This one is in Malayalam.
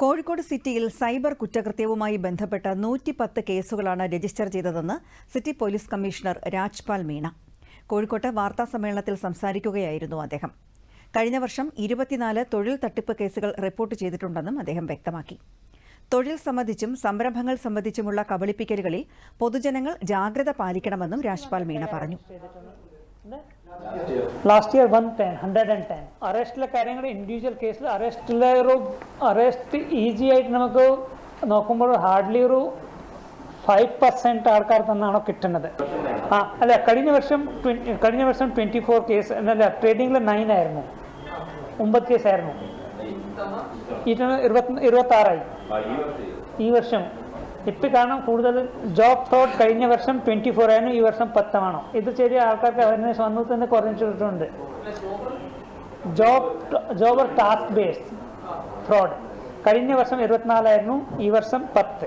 കോഴിക്കോട് സിറ്റിയിൽ സൈബർ കുറ്റകൃത്യവുമായി ബന്ധപ്പെട്ട നൂറ്റിപ്പത്ത് കേസുകളാണ് രജിസ്റ്റർ ചെയ്തതെന്ന് city police commissioner Rajpal Meena. കോഴിക്കോട്ട് വാർത്താസമ്മേളനത്തിൽ സംസാരിക്കുകയായിരുന്നു അദ്ദേഹം. കഴിഞ്ഞ വർഷം ഇരുപത്തിനാല് തൊഴിൽ തട്ടിപ്പ് കേസുകൾ റിപ്പോർട്ട് ചെയ്തിട്ടുണ്ടെന്നും അദ്ദേഹം വ്യക്തമാക്കി. തൊഴിൽ സംബന്ധിച്ചും സംരംഭങ്ങൾ സംബന്ധിച്ചുമുള്ള കബളിപ്പിക്കലുകളിൽ പൊതുജനങ്ങൾ ജാഗ്രത പാലിക്കണമെന്നും രാജ്പാൽ മീണ പറഞ്ഞു. Last year one ten hundred and ten അറസ്റ്റിലെ കാര്യങ്ങൾ ഇൻഡിവിജ്വൽ കേസിൽ അറസ്റ്റിലെ ഒരു അറസ്റ്റ് ഈസി ആയിട്ട് നമുക്ക് നോക്കുമ്പോൾ ഹാർഡ്ലി ഒരു ഫൈവ് പെർസെന്റ് ആൾക്കാർ തന്നാണോ കിട്ടുന്നത്. ആ അല്ല കഴിഞ്ഞ വർഷം 20 കഴിഞ്ഞ വർഷം ട്വന്റി ഫോർ കേസ് അല്ല ട്രേഡിങ്ങിൽ നയൻ ആയിരുന്നു. ഒമ്പത് കേസ് ആയിരുന്നു. ഇരുപത്തി ഇരുപത്തി ആറായി ഈ വർഷം ഇപ്പം കാരണം കൂടുതൽ ജോബ് തോട്ട് കഴിഞ്ഞ വർഷം ട്വന്റി ഫോർ ആയിരുന്നു ഈ വർഷം പത്തമാണോ ഇത് ചെറിയ ആൾക്കാർക്ക് അവയർനെസ് വന്നു തന്നെ കുറഞ്ഞിട്ടുണ്ട് job job task based fraud കഴിഞ്ഞ വർഷം ഇരുപത്തിനാലായിരുന്നു ഈ വർഷം പത്ത്.